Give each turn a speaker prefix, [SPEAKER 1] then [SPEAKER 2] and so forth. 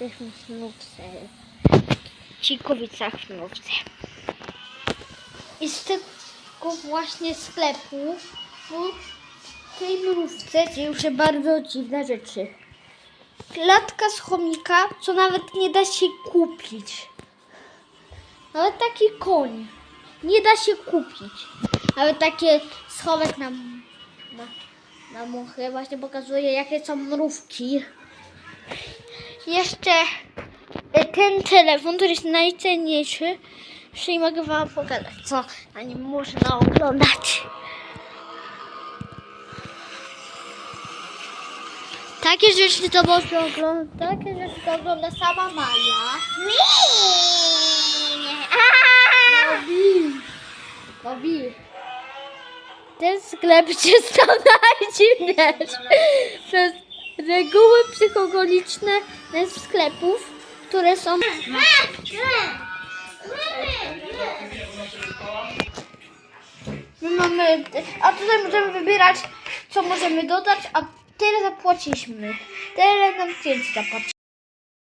[SPEAKER 1] jesteśmy w Mrówce. W Cikowicach w Mrówce. I z tego właśnie sklepu w tej mrówce dzieją się bardzo dziwne rzeczy. Klatka z chomika, co nawet nie da się kupić. Nawet taki koń. Nie da się kupić. Nawet takie schowek na, na, na muchy właśnie pokazuje, jakie są mrówki. Jeszcze e, ten telefon, który jest najcenniejszy, i mogę wam pokazać, co na nim można oglądać. Takie rzeczy to można oglądać, takie rzeczy to ogląda sama Maja. Robi. Robi. Ten sklep się stał najdziwniejszy. Reguły psychologiczne sklepów, które są... My mamy... A tutaj możemy wybierać, co możemy dodać, a tyle zapłaciliśmy. Tyle nam klienci zapłacili.